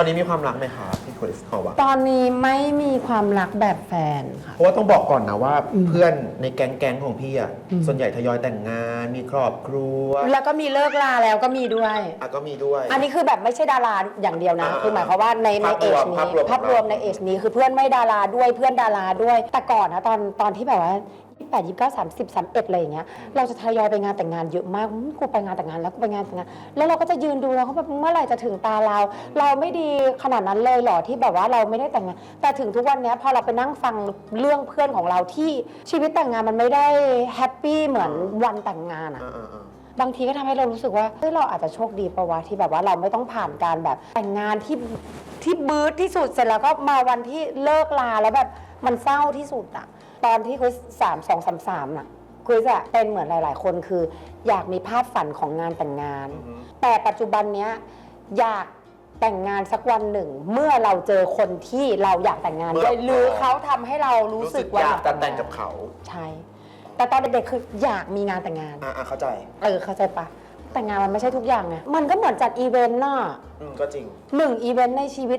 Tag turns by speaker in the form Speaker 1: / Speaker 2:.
Speaker 1: ตอนนี้มีความรักไหมครับ คริสขอว่า
Speaker 2: ตอนนี้ไม่มีความรักแบบแฟนค่ะ
Speaker 1: เพราะว่าต้องบอกก่อนนะว่า เพื่อนในแก๊งแก๊งๆของพี่อะส่วนใหญ่ทยอยแต่งงานมีครอบครัว
Speaker 2: แล้วก็มีเลิกลาแล้วก็มีด้วย
Speaker 1: อะก็มีด้วย
Speaker 2: อันนี้คือแบบไม่ใช่ดาราอย่างเดียวนะ
Speaker 1: อ่า
Speaker 2: คือหมายความว่าในใน
Speaker 1: ภาพ
Speaker 2: เอ
Speaker 1: รว
Speaker 2: จ
Speaker 1: ม
Speaker 2: นี้
Speaker 1: ภาพรวม
Speaker 2: ภาพรวม
Speaker 1: ของเรา
Speaker 2: ในเอจนี้คือเพื่อนไม่ดาราด้วยเพื่อนดาราด้วย แต่ก่อนนะตอนตอนที่แบบว่า28 29 30 31อะไรอย่างเงี้ยเราจะทยอยไปงานแต่งงานเยอะมากอืมกูไปงานแต่งงานแล้วกูไปงานแต่งงาน แล้วเราก็จะยืนดูแล้วเขาแบบเมื่อไหร่จะถึงตาเรา เราไม่ดีขนาดนั้นเลยเหรอที่แบบว่าเราไม่ได้แต่งงาน แต่ถึงทุกวันเนี้ยพอเราไปนั่งฟังเรื่องเพื่อนของเราที่ชีวิตแต่งงานมันไม่ได้แฮปปี้เหมือนวันแต่งงานอะ
Speaker 1: อ่าอ่าอ่า
Speaker 2: บางทีก็ทำให้เรารู้สึกว่าเฮ้ยเราอาจจะโชคดีปะวะที่แบบว่าเราไม่ต้องผ่านการแบบแต่งงานที่ที่บืดที่สุดเสร็จแล้วก็มาวันที่เลิกลาแล้วแบบมันเศร้าที่สุดอะตอนที่คุยสามสองสามสามน่ะคุยจะเป็นเหมือนหลาย ๆ คนคือ อยากมีภาพฝันของงานแต่งงานแต่ปัจจุบันเนี้ยอยาก แต่งงานสักวันหนึ่ง เมื่อเราเจอคนที่เราอยากแต่งงานด้วย
Speaker 1: เมื่อ
Speaker 2: หรือเขาทำให้เรารู้
Speaker 1: รู้
Speaker 2: สึ
Speaker 1: สึ
Speaker 2: ก
Speaker 1: ก
Speaker 2: ว่า
Speaker 1: อยากจะแต่งกับเขา
Speaker 2: ใช่แต่ตอนเด็กๆคืออยากมีงานแต่งงาน
Speaker 1: อ่าอ่าเข้าใจ
Speaker 2: เออเข้าใจปะแต่งงานมันไม่ใช่ทุกอย่างไงมันก็เหมือนจัดอีเวนต์น่ะ
Speaker 1: อืมก็จริง
Speaker 2: หนึ่งอีเวนต์ในชีวิต